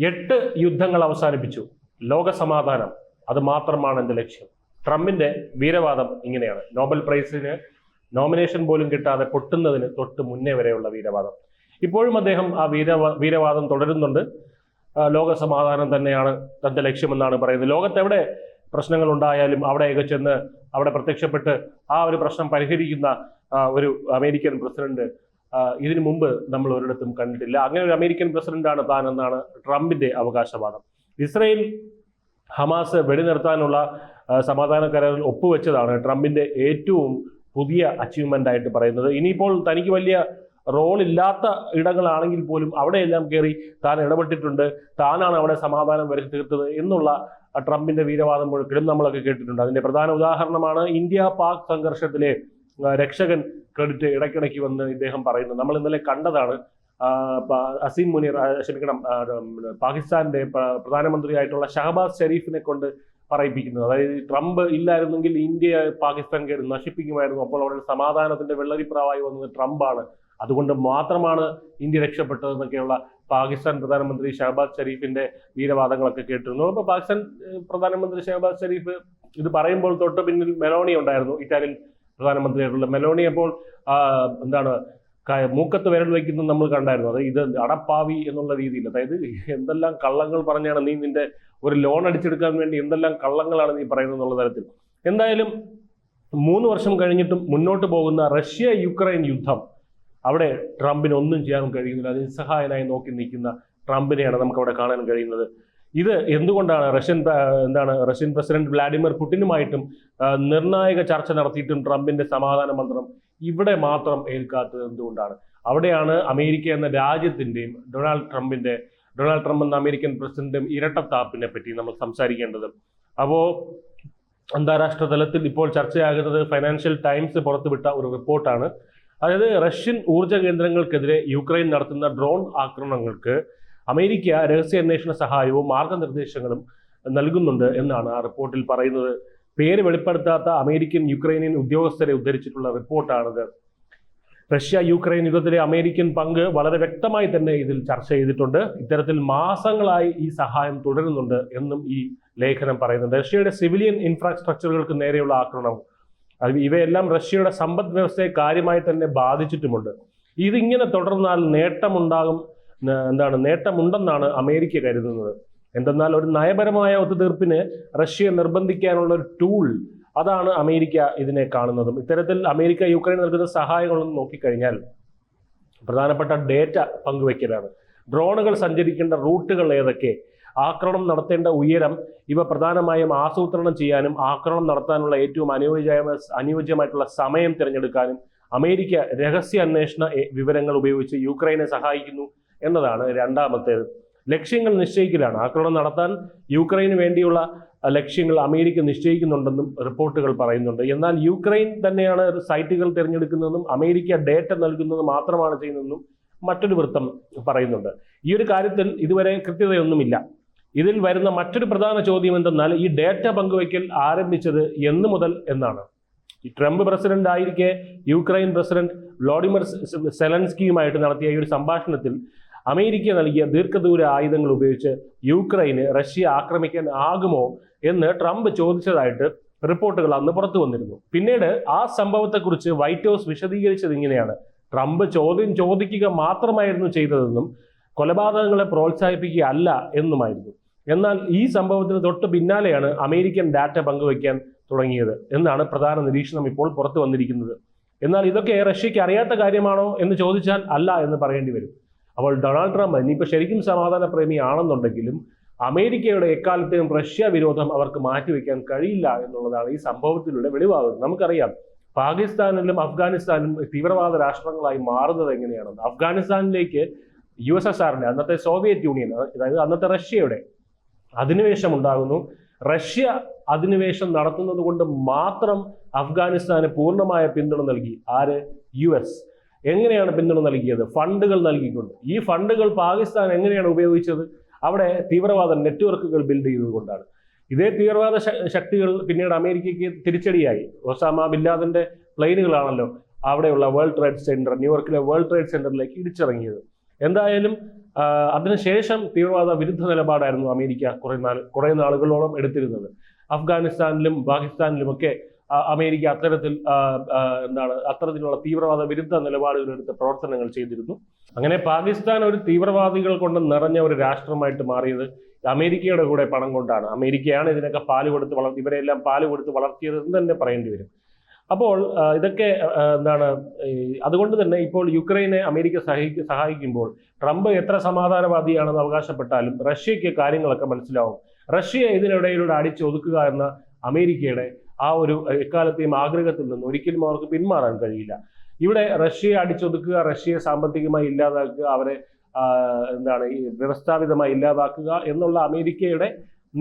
എട്ട് യുദ്ധങ്ങൾ അവസാനിപ്പിച്ചു. ലോക സമാധാനം അത് മാത്രമാണ് എന്റെ ലക്ഷ്യം. ട്രംപിന്റെ വീരവാദം ഇങ്ങനെയാണ്. നോബൽ പ്രൈസിന് നോമിനേഷൻ പോലും കിട്ടാതെ പൊട്ടുന്നതിന് തൊട്ട് മുന്നേ വരെയുള്ള വീരവാദം. ഇപ്പോഴും അദ്ദേഹം ആ വീരവാ വീരവാദം തുടരുന്നുണ്ട്. ലോക സമാധാനം തന്നെയാണ് തന്റെ ലക്ഷ്യമെന്നാണ് പറയുന്നത്. ലോകത്തെവിടെ പ്രശ്നങ്ങൾ ഉണ്ടായാലും അവിടെയൊക്കെ ചെന്ന് അവിടെ പ്രത്യക്ഷപ്പെട്ട് ആ ഒരു പ്രശ്നം പരിഹരിക്കുന്ന ഒരു അമേരിക്കൻ പ്രസിഡന്റ് ഇതിനു മുമ്പ് നമ്മൾ ഒരിടത്തും കണ്ടിട്ടില്ല. അങ്ങനെ ഒരു അമേരിക്കൻ പ്രസിഡന്റാണ് താൻ എന്നാണ് ട്രംപിന്റെ അവകാശവാദം. ഇസ്രയേൽ ഹമാസ് വെടിനിർത്താനുള്ള സമാധാന കരാറിൽ ഒപ്പുവെച്ചതാണ് ട്രംപിന്റെ ഏറ്റവും പുതിയ അച്ചീവ്മെന്റ് ആയിട്ട് പറയുന്നത്. ഇനിയിപ്പോൾ തനിക്ക് വലിയ റോൾ ഇല്ലാത്ത ഇടങ്ങളാണെങ്കിൽ പോലും അവിടെയെല്ലാം കയറി താൻ ഇടപെട്ടിട്ടുണ്ട്. താനാണ് അവിടെ സമാധാനം വരെ തീർത്തത് എന്നുള്ള ട്രംപിന്റെ വീരവാദം മുഴുക്കലും നമ്മളൊക്കെ കേട്ടിട്ടുണ്ട്. അതിന്റെ പ്രധാന ഉദാഹരണമാണ് ഇന്ത്യ പാക് സംഘർഷത്തിലെ രക്ഷകൻ ക്രെഡിറ്റ് ഇടയ്ക്കിടയ്ക്ക് വന്ന് ഇദ്ദേഹം പറയുന്നത് നമ്മൾ ഇന്നലെ കണ്ടതാണ് അസീം മുനീർ ക്ഷമിക്കണം പാകിസ്ഥാന്റെ പ്രധാനമന്ത്രിയായിട്ടുള്ള ഷഹബാസ് ഷെരീഫിനെ കൊണ്ട് പറയിപ്പിക്കുന്നത്. അതായത് ട്രംപ് ഇല്ലായിരുന്നെങ്കിൽ ഇന്ത്യ പാകിസ്ഥാൻ കയറി നശിപ്പിക്കുമായിരുന്നു. അപ്പോൾ അവിടെ സമാധാനത്തിന്റെ വെള്ളരിപ്രാവായി വന്നത് ട്രംപാണ്. അതുകൊണ്ട് മാത്രമാണ് ഇന്ത്യ രക്ഷപ്പെട്ടതെന്നൊക്കെയുള്ള പാകിസ്ഥാൻ പ്രധാനമന്ത്രി ഷഹബാസ് ഷെരീഫിന്റെ വീരവാദങ്ങളൊക്കെ കേട്ടിരുന്നു. അപ്പോൾ പാകിസ്ഥാൻ പ്രധാനമന്ത്രി ഷഹബാസ് ഷെരീഫ് ഇത് പറയുമ്പോൾ തൊട്ട് പിന്നിൽ മെലോണി ഉണ്ടായിരുന്നു. ഇറ്റാലിയൻ പ്രധാനമന്ത്രിയായിട്ടുള്ള മെലോണി അപ്പോൾ എന്താണ് മൂക്കത്ത് വിരൽ വയ്ക്കുന്നത് നമ്മൾ കണ്ടായിരുന്നു. അത് ഇത് അടപ്പാവി എന്നുള്ള രീതിയിൽ. അതായത് എന്തെല്ലാം കള്ളങ്ങൾ പറഞ്ഞാണ് നീ നിന്റെ ഒരു ലോൺ അടിച്ചെടുക്കാൻ വേണ്ടി എന്തെല്ലാം കള്ളങ്ങളാണ് നീ പറയുന്നത് എന്നുള്ള തരത്തിൽ. എന്തായാലും മൂന്ന് വർഷം കഴിഞ്ഞിട്ടും മുന്നോട്ട് പോകുന്ന റഷ്യ യുക്രൈൻ യുദ്ധം അവിടെ ട്രംപിന് ഒന്നും ചെയ്യാൻ കഴിയുന്നില്ല. അത് നിസ്സഹായനായി നോക്കി നിൽക്കുന്ന ട്രംപിനെയാണ് നമുക്ക് അവിടെ കാണാൻ കഴിയുന്നത്. ഇത് എന്തുകൊണ്ടാണ് റഷ്യൻ എന്താണ് റഷ്യൻ പ്രസിഡന്റ് വ്ളാഡിമിർ പുടിനുമായിട്ടും നിർണായക ചർച്ച നടത്തിയിട്ടും ട്രംപിന്റെ സമാധാന മന്ത്രം ഇവിടെ മാത്രം ഏൽക്കാത്തത് എന്തുകൊണ്ടാണ്? അവിടെയാണ് അമേരിക്ക എന്ന രാജ്യത്തിന്റെയും ഡൊണാൾഡ് ട്രംപിന്റെ ഡൊണാൾഡ് ട്രംപ് എന്ന അമേരിക്കൻ പ്രസിഡന്റും ഇരട്ടത്താപ്പിനെ പറ്റി നമ്മൾ സംസാരിക്കേണ്ടത്. അപ്പോൾ അന്താരാഷ്ട്ര തലത്തിൽ ഇപ്പോൾ ചർച്ചയാകുന്നത് ഫൈനാൻഷ്യൽ ടൈംസ് പുറത്തുവിട്ട ഒരു റിപ്പോർട്ടാണ്. അതായത് റഷ്യൻ ഊർജ കേന്ദ്രങ്ങൾക്കെതിരെ യുക്രൈൻ നടത്തുന്ന ഡ്രോൺ ആക്രമണങ്ങൾക്ക് അമേരിക്ക രഹസ്യാന്വേഷണ സഹായവും മാർഗനിർദ്ദേശങ്ങളും നൽകുന്നുണ്ട് എന്നാണ് ആ റിപ്പോർട്ടിൽ പറയുന്നത്. പേര് വെളിപ്പെടുത്താത്ത അമേരിക്കൻ യുക്രൈനിയൻ ഉദ്യോഗസ്ഥരെ ഉദ്ധരിച്ചിട്ടുള്ള റിപ്പോർട്ടാണിത്. റഷ്യ യുക്രൈൻ യുദ്ധത്തിലെ അമേരിക്കൻ പങ്ക് വളരെ വ്യക്തമായി തന്നെ ഇതിൽ ചർച്ച ചെയ്തിട്ടുണ്ട്. ഇത്തരത്തിൽ മാസങ്ങളായി ഈ സഹായം തുടരുന്നുണ്ട് എന്നും ഈ ലേഖനം പറയുന്നുണ്ട്. റഷ്യയുടെ സിവിലിയൻ ഇൻഫ്രാസ്ട്രക്ചറുകൾക്ക് നേരെയുള്ള ആക്രമണം. ഇവയെല്ലാം റഷ്യയുടെ സമ്പദ് വ്യവസ്ഥയെ കാര്യമായി തന്നെ ബാധിച്ചിട്ടുമുണ്ട്. ഇതിങ്ങനെ തുടർന്നാൽ നേട്ടമുണ്ടാകും എന്താണ് നേട്ടമുണ്ടെന്നാണ് അമേരിക്ക കരുതുന്നത്. എന്തെന്നാൽ ഒരു നയപരമായ ഒത്തുതീർപ്പിന് റഷ്യയെ നിർബന്ധിക്കാനുള്ള ഒരു ടൂൾ അതാണ് അമേരിക്ക ഇതിനെ കാണുന്നതും. ഇത്തരത്തിൽ അമേരിക്ക യുക്രൈൻ നൽകുന്ന സഹായങ്ങളൊന്നും നോക്കിക്കഴിഞ്ഞാൽ പ്രധാനപ്പെട്ട ഡേറ്റ പങ്കുവയ്ക്കലാണ്. ഡ്രോണുകൾ സഞ്ചരിക്കേണ്ട റൂട്ടുകൾ ഏതൊക്കെ? ആക്രമണം നടത്തേണ്ട ഉയരം ഇവ പ്രധാനമായും ആസൂത്രണം ചെയ്യാനും ആക്രമണം നടത്താനുള്ള ഏറ്റവും അനുയോജ്യമായ അനുയോജ്യമായിട്ടുള്ള സമയം തിരഞ്ഞെടുക്കാനും അമേരിക്ക രഹസ്യ അന്വേഷണ വിവരങ്ങൾ ഉപയോഗിച്ച് യുക്രൈനെ സഹായിക്കുന്നു. എന്നതാണ് രണ്ടാമത്തേത് ലക്ഷ്യങ്ങൾ നിശ്ചയിക്കലാണ്. ആക്രമണം നടത്താൻ യുക്രൈന് വേണ്ടിയുള്ള ലക്ഷ്യങ്ങൾ അമേരിക്ക നിശ്ചയിക്കുന്നുണ്ടെന്നും റിപ്പോർട്ടുകൾ പറയുന്നുണ്ട്. എന്നാൽ യുക്രൈൻ തന്നെയാണ് സൈറ്റുകൾ തിരഞ്ഞെടുക്കുന്നതെന്നും അമേരിക്ക ഡേറ്റ നൽകുന്നത് മാത്രമാണ് ചെയ്യുന്നതെന്നും മറ്റൊരു വൃത്തം പറയുന്നുണ്ട്. ഈ ഒരു കാര്യത്തിൽ ഇതുവരെ കൃത്യതയൊന്നുമില്ല. ഇതിൽ വരുന്ന മറ്റൊരു പ്രധാന ചോദ്യം എന്തെന്നാൽ ഈ ഡേറ്റ പങ്കുവയ്ക്കൽ ആരംഭിച്ചത് എന്നു മുതൽ എന്നാണ്. ഈ ട്രംപ് പ്രസിഡന്റ് ആയിരിക്കെ യുക്രൈൻ പ്രസിഡന്റ് വ്ളോഡിമിർ സെലൻസ്കിയുമായിട്ട് നടത്തിയ ഈ ഒരു സംഭാഷണത്തിൽ അമേരിക്ക നൽകിയ ദീർഘദൂര ആയുധങ്ങൾ ഉപയോഗിച്ച് യുക്രൈന് റഷ്യ ആക്രമിക്കാൻ ആകുമോ എന്ന് ട്രംപ് ചോദിച്ചതായിട്ട് റിപ്പോർട്ടുകൾ അന്ന് പുറത്തു വന്നിരുന്നു. പിന്നീട് ആ സംഭവത്തെക്കുറിച്ച് വൈറ്റ് ഹൗസ് വിശദീകരിച്ചത് ഇങ്ങനെയാണ്. ട്രംപ് ചോദ്യം ചോദിക്കുക മാത്രമായിരുന്നു ചെയ്തതെന്നും കൊലപാതകങ്ങളെ പ്രോത്സാഹിപ്പിക്കുക അല്ല എന്നുമായിരുന്നു. എന്നാൽ ഈ സംഭവത്തിന് തൊട്ട് പിന്നാലെയാണ് അമേരിക്കൻ ഡാറ്റ പങ്കുവയ്ക്കാൻ തുടങ്ങിയത് എന്നാണ് പ്രധാന നിരീക്ഷണം ഇപ്പോൾ പുറത്തു വന്നിരിക്കുന്നത്. എന്നാൽ ഇതൊക്കെ റഷ്യക്ക് അറിയാത്ത കാര്യമാണോ എന്ന് ചോദിച്ചാൽ അല്ല എന്ന് പറയേണ്ടി വരും. അപ്പോൾ ഡൊണാൾഡ് ട്രംപ് ഇനിയിപ്പോൾ ശരിക്കും സമാധാന പ്രേമിയാണെന്നുണ്ടെങ്കിലും അമേരിക്കയുടെ എക്കാലത്തെയും റഷ്യ വിരോധം അവർക്ക് മാറ്റിവെക്കാൻ കഴിയില്ല എന്നുള്ളതാണ് ഈ സംഭവത്തിലൂടെ വെളിവാകുന്നത്. നമുക്കറിയാം പാകിസ്ഥാനിലും അഫ്ഗാനിസ്ഥാനിലും തീവ്രവാദ രാഷ്ട്രങ്ങളായി മാറുന്നത് എങ്ങനെയാണെന്ന്. അഫ്ഗാനിസ്ഥാനിലേക്ക് യു എസ് എസ് അന്നത്തെ സോവിയറ്റ് യൂണിയൻ അതായത് അന്നത്തെ റഷ്യയുടെ അധിനിവേശം ഉണ്ടാകുന്നു. റഷ്യ അധിനിവേശം നടത്തുന്നത് കൊണ്ട് മാത്രം അഫ്ഗാനിസ്ഥാന് പൂർണമായ പിന്തുണ നൽകി. ആര്? യു എസ് എങ്ങനെയാണ് പിന്തുണ നൽകിയത്? ഫണ്ടുകൾ നൽകിക്കൊണ്ട്. ഈ ഫണ്ടുകൾ പാകിസ്ഥാൻ എങ്ങനെയാണ് ഉപയോഗിച്ചത്? അവിടെ തീവ്രവാദ നെറ്റ്വർക്കുകൾ ബിൽഡ് ചെയ്തതുകൊണ്ടാണ് ഇതേ തീവ്രവാദ ശക്തികൾ പിന്നീട് അമേരിക്കയ്ക്ക് തിരിച്ചടിയായി. ഒസാമ ബില്ലാദിന്റെ പ്ലെയിനുകളാണല്ലോ അവിടെയുള്ള വേൾഡ് ട്രേഡ് സെന്റർ ന്യൂയോർക്കിലെ വേൾഡ് ട്രേഡ് സെന്ററിലേക്ക് ഇടിച്ചിറങ്ങിയത്. എന്തായാലും അതിനുശേഷം തീവ്രവാദ വിരുദ്ധ നിലപാടായിരുന്നു അമേരിക്ക കുറെ നാൾ കുറെ നാളുകളോളം എടുത്തിരുന്നത്. അഫ്ഗാനിസ്ഥാനിലും പാകിസ്ഥാനിലുമൊക്കെ അമേരിക്ക അത്തരത്തിൽ എന്താണ് അത്തരത്തിലുള്ള തീവ്രവാദ വിരുദ്ധ നിലപാടുകളെടുത്ത് പ്രവർത്തനങ്ങൾ ചെയ്തിരുന്നു. അങ്ങനെ പാകിസ്ഥാൻ ഒരു തീവ്രവാദികൾ കൊണ്ട് നിറഞ്ഞ ഒരു രാഷ്ട്രമായിട്ട് മാറിയത് അമേരിക്കയുടെ കൂടെ പണം കൊണ്ടാണ്. അമേരിക്കയാണ് ഇതിനൊക്കെ പാൽ കൊടുത്ത് വളർത്തി ഇവരെല്ലാം പാൽ കൊടുത്ത് വളർത്തിയത് എന്ന് തന്നെ പറയേണ്ടി വരും. അപ്പോൾ ഇതൊക്കെ എന്താണ് അതുകൊണ്ട് തന്നെ ഇപ്പോൾ യുക്രൈനെ അമേരിക്ക സഹായിക്ക സഹായിക്കുമ്പോൾ ട്രംപ് എത്ര സമാധാനവാദിയാണെന്ന് അവകാശപ്പെട്ടാലും റഷ്യയ്ക്ക് കാര്യങ്ങളൊക്കെ മനസ്സിലാവും. റഷ്യ ഇതിനിടയിലൂടെ അടിച്ചൊതുക്കുക എന്ന അമേരിക്കയുടെ ആ ഒരു എക്കാലത്തെയും ആഗ്രഹത്തിൽ നിന്ന് ഒരിക്കലും അവർക്ക് പിന്മാറാൻ കഴിയില്ല. ഇവിടെ റഷ്യയെ അടിച്ചൊതുക്കുക റഷ്യയെ സാമ്പത്തികമായി ഇല്ലാതാക്കുക അവരെ എന്താണ് ഈ വ്യവസ്ഥാപിതമായി ഇല്ലാതാക്കുക എന്നുള്ള അമേരിക്കയുടെ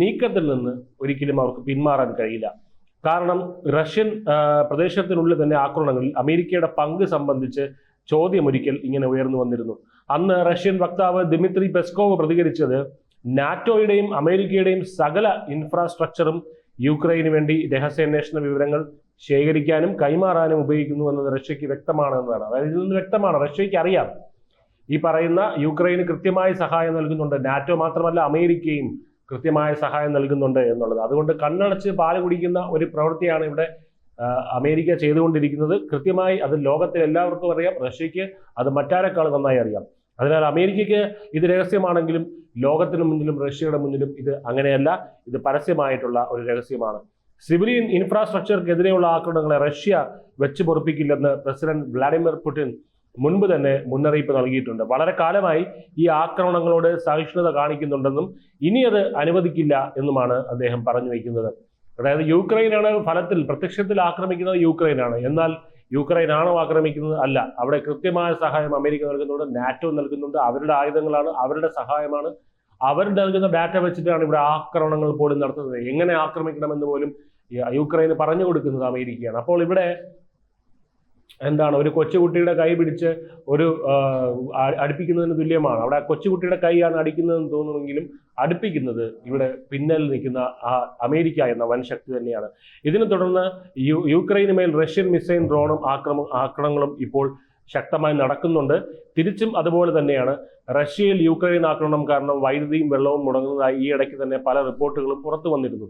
നീക്കത്തിൽ നിന്ന് ഒരിക്കലും അവർക്ക് പിന്മാറാൻ കഴിയില്ല. കാരണം റഷ്യൻ പ്രദേശത്തിനുള്ളിൽ തന്നെ ആക്രമണങ്ങളിൽ അമേരിക്കയുടെ പങ്ക് സംബന്ധിച്ച് ചോദ്യം ഒരിക്കൽ ഇങ്ങനെ ഉയർന്നു വന്നിരുന്നു. അന്ന് റഷ്യൻ വക്താവ് ദിമിത്രി പെസ്കോവ് പ്രതികരിച്ചത് നാറ്റോയുടെയും അമേരിക്കയുടെയും സകല ഇൻഫ്രാസ്ട്രക്ചറും യുക്രൈന് വേണ്ടി രഹസ്യാന്വേഷണ വിവരങ്ങൾ ശേഖരിക്കാനും കൈമാറാനും ഉപയോഗിക്കുന്നു എന്നത് റഷ്യക്ക് വ്യക്തമാണ് എന്നതാണ് അതായത് ഇതിൽ നിന്ന് വ്യക്തമാണ്. റഷ്യയ്ക്ക് അറിയാം. ഈ പറയുന്ന യുക്രൈന് കൃത്യമായ സഹായം നൽകുന്നുണ്ട്. നാറ്റോ മാത്രമല്ല അമേരിക്കയും കൃത്യമായ സഹായം നൽകുന്നുണ്ട് എന്നുള്ളത്. അതുകൊണ്ട് കണ്ണടച്ച് പാൽ കുടിക്കുന്ന ഒരു പ്രവൃത്തിയാണ് ഇവിടെ അമേരിക്ക ചെയ്തുകൊണ്ടിരിക്കുന്നത്. കൃത്യമായി അത് ലോകത്തിൽ എല്ലാവർക്കും അറിയാം. റഷ്യക്ക് അത് മറ്റാരെക്കാൾ നന്നായി അറിയാം. അതിനാൽ അമേരിക്കയ്ക്ക് ഇത് രഹസ്യമാണെങ്കിലും ലോകത്തിന് മുന്നിലും റഷ്യയുടെ മുന്നിലും ഇത് അങ്ങനെയല്ല. ഇത് പരസ്യമായിട്ടുള്ള ഒരു രഹസ്യമാണ്. സിവിലിയൻ ഇൻഫ്രാസ്ട്രക്ചർക്കെതിരെയുള്ള ആക്രമണങ്ങളെ റഷ്യ വെച്ച് പൊറപ്പിക്കില്ലെന്ന് പ്രസിഡന്റ് വ്ളാഡിമിർ പുടിൻ മുൻപ് തന്നെ മുന്നറിയിപ്പ് നൽകിയിട്ടുണ്ട്. വളരെ കാലമായി ഈ ആക്രമണങ്ങളോട് സഹിഷ്ണുത കാണിക്കുന്നുണ്ടെന്നും ഇനി അത് അനുവദിക്കില്ല എന്നുമാണ് അദ്ദേഹം പറഞ്ഞു വയ്ക്കുന്നത്. അതായത് യുക്രൈനാണ് ഫലത്തിൽ പ്രത്യക്ഷത്തിൽ ആക്രമിക്കുന്നത് യുക്രൈനാണ്. എന്നാൽ യുക്രൈൻ ആണോ ആക്രമിക്കുന്നത് അല്ല. അവിടെ കൃത്യമായ സഹായം അമേരിക്ക നൽകുന്നുണ്ട് നാറ്റോ നൽകുന്നുണ്ട്. അവരുടെ ആയുധങ്ങളാണ് അവരുടെ സഹായമാണ്. അവർ നൽകുന്ന ഡാറ്റ വെച്ചിട്ടാണ് ഇവിടെ ആക്രമണങ്ങൾ പോലും നടത്തുന്നത്. എങ്ങനെ ആക്രമിക്കണമെന്ന് പോലും യുക്രൈന് പറഞ്ഞു കൊടുക്കുന്നത് അമേരിക്കയാണ്. അപ്പോൾ ഇവിടെ എന്താണ്? ഒരു കൊച്ചുകുട്ടിയുടെ കൈ പിടിച്ച് ഒരു അടുപ്പിക്കുന്നതിന് തുല്യമാണ്. അവിടെ കൊച്ചുകുട്ടിയുടെ കൈയാണ് അടിക്കുന്നതെന്ന് തോന്നുമെങ്കിലും അടുപ്പിക്കുന്നത് ഇവിടെ പിന്നിൽ നിൽക്കുന്ന ആ അമേരിക്ക എന്ന വൻശക്തി തന്നെയാണ്. ഇതിനെ തുടർന്ന് യു യുക്രൈന് മേൽ റഷ്യൻ മിസൈൽ ഡ്രോണും ആക്രമ ആക്രമണങ്ങളും ഇപ്പോൾ ശക്തമായി നടക്കുന്നുണ്ട്. തിരിച്ചും അതുപോലെ തന്നെയാണ് റഷ്യയിൽ യുക്രൈൻ ആക്രമണം കാരണം വൈദ്യുതിയും വെള്ളവും മുടങ്ങുന്നതായി ഈ ഇടയ്ക്ക് തന്നെ പല റിപ്പോർട്ടുകളും പുറത്തു വന്നിരുന്നു.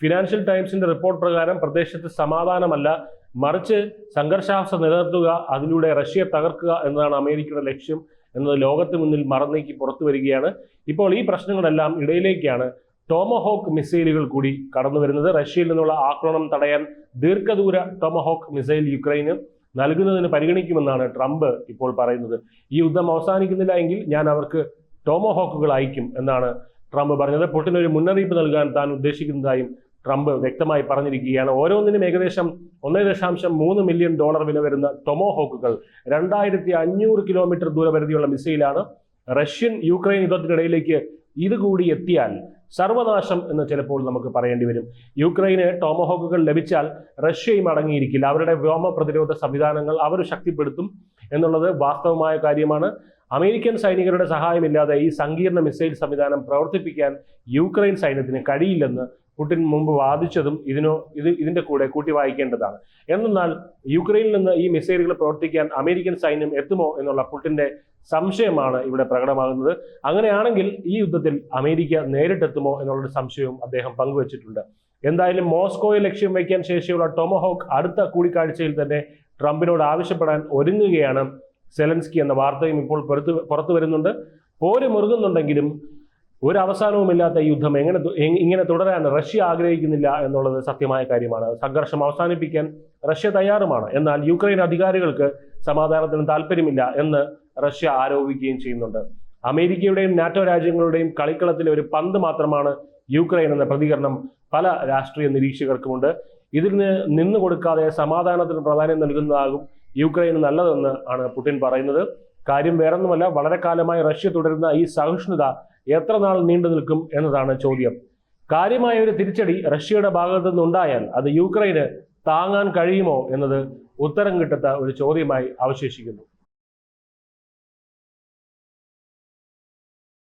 ഫിനാൻഷ്യൽ ടൈംസിന്റെ റിപ്പോർട്ട് പ്രകാരം പ്രദേശത്ത് സമാധാനമല്ല. മറിച്ച് സംഘർഷാവസ്ഥ നിലനിർത്തുക അതിലൂടെ റഷ്യയെ തകർക്കുക എന്നതാണ് അമേരിക്കയുടെ ലക്ഷ്യം. എന്നത് ലോകത്തിന് മുന്നിൽ മറന്നേക്ക് പുറത്തു വരികയാണ്. ഇപ്പോൾ ഈ പ്രശ്നങ്ങളെല്ലാം ഇടയിലേക്കാണ് ടോമഹോക്ക് മിസൈലുകൾ കൂടി കടന്നു വരുന്നത്. റഷ്യയിൽ നിന്നുള്ള ആക്രമണം തടയാൻ ദീർഘദൂര ടോമഹോക്ക് മിസൈൽ യുക്രൈന് നൽകുന്നതിന് പരിഗണിക്കുമെന്നാണ് ട്രംപ് ഇപ്പോൾ പറയുന്നത്. ഈ യുദ്ധം അവസാനിക്കുന്നില്ല എങ്കിൽ ഞാൻ അവർക്ക് ടോമഹോക്കുകൾ അയക്കും എന്നാണ് ട്രംപ് പറഞ്ഞത്. പുടിന് ഒരു മുന്നറിയിപ്പ് നൽകാൻ താൻ ഉദ്ദേശിക്കുന്നതായും ട്രംപ് വ്യക്തമായി പറഞ്ഞിരിക്കുകയാണ്. ഓരോന്നിനും ഏകദേശം ഒന്നേ ദശാംശം മൂന്ന് മില്യൺ ഡോളർ വില വരുന്ന ടൊമോഹോക്കുകൾ രണ്ടായിരത്തി അഞ്ഞൂറ് കിലോമീറ്റർ ദൂരപരിധിയുള്ള മിസൈലാണ് റഷ്യൻ യുക്രൈൻ യുദ്ധത്തിനിടയിലേക്ക് ഇതുകൂടി എത്തിയാൽ സർവനാശം എന്ന് ചിലപ്പോൾ നമുക്ക് പറയേണ്ടി വരും. യുക്രൈന് ടോമഹോക്കുകൾ ലഭിച്ചാൽ റഷ്യയും അടങ്ങിയിരിക്കില്ല. അവരുടെ വ്യോമ പ്രതിരോധ സംവിധാനങ്ങൾ അവർ ശക്തിപ്പെടുത്തും എന്നുള്ളത് വാസ്തവമായ കാര്യമാണ്. അമേരിക്കൻ സൈനികരുടെ സഹായമില്ലാതെ ഈ സങ്കീർണ മിസൈൽ സംവിധാനം പ്രവർത്തിപ്പിക്കാൻ യുക്രൈൻ സൈന്യത്തിന് കഴിയില്ലെന്ന് പുടിൻ മുമ്പ് വാദിച്ചതും ഇതിനോ ഇത് ഇതിന്റെ കൂടെ കൂട്ടി വായിക്കേണ്ടതാണ്. എന്നാൽ യുക്രൈനിൽ നിന്ന് ഈ മിസൈലുകൾ പ്രവർത്തിക്കാൻ അമേരിക്കൻ സൈന്യം എത്തുമോ എന്നുള്ള പുടിന്റെ സംശയമാണ് ഇവിടെ പ്രകടമാകുന്നത്. അങ്ങനെയാണെങ്കിൽ ഈ യുദ്ധത്തിൽ അമേരിക്ക നേരിട്ടെത്തുമോ എന്നുള്ളൊരു സംശയവും അദ്ദേഹം പങ്കുവച്ചിട്ടുണ്ട്. എന്തായാലും മോസ്കോയെ ലക്ഷ്യം വയ്ക്കാൻ ശേഷിയുള്ള ടൊമഹോക്ക് അടുത്ത കൂടിക്കാഴ്ചയിൽ തന്നെ ട്രംപിനോട് ആവശ്യപ്പെടാൻ ഒരുങ്ങുകയാണ് സെലൻസ്കി എന്ന വാർത്തയും ഇപ്പോൾ പുറത്തു പുറത്തു വരുന്നുണ്ട്. പോര് മുറുകുന്നുണ്ടെങ്കിലും ഒരു അവസാനവുമില്ലാത്ത യുദ്ധം എങ്ങനെ ഇങ്ങനെ തുടരാൻ റഷ്യ ആഗ്രഹിക്കുന്നില്ല എന്നുള്ളത് സത്യമായ കാര്യമാണ്. സംഘർഷം അവസാനിപ്പിക്കാൻ റഷ്യ തയ്യാറുമാണ്. എന്നാൽ യുക്രൈൻ അധികാരികൾക്ക് സമാധാനത്തിന് താല്പര്യമില്ല എന്ന് റഷ്യ ആരോപിക്കുകയും ചെയ്യുന്നുണ്ട്. അമേരിക്കയുടെയും നാറ്റോ രാജ്യങ്ങളുടെയും കളിക്കളത്തിലെ ഒരു പന്ത് മാത്രമാണ് യുക്രൈൻ എന്ന പ്രതികരണം പല രാഷ്ട്രീയ നിരീക്ഷകർക്കുമുണ്ട്. ഇതിൽ നിന്നു കൊടുക്കാതെ സമാധാനത്തിന് പ്രാധാന്യം നൽകുന്നതാകും യുക്രൈന് നല്ലതെന്ന് ആണ് പുടിൻ പറയുന്നത്. കാര്യം വേറൊന്നുമല്ല വളരെ കാലമായി റഷ്യ തുടരുന്ന ഈ സഹിഷ്ണുത എത്ര നാൾ നീണ്ടു നിൽക്കും എന്നതാണ് ചോദ്യം. കാര്യമായ ഒരു തിരിച്ചടി റഷ്യയുടെ ഭാഗത്തു നിന്നുണ്ടായാൽ അത് യുക്രൈന് താങ്ങാൻ കഴിയുമോ എന്നത് ഉത്തരം കിട്ടാത്ത ഒരു ചോദ്യമായി അവശേഷിക്കുന്നു.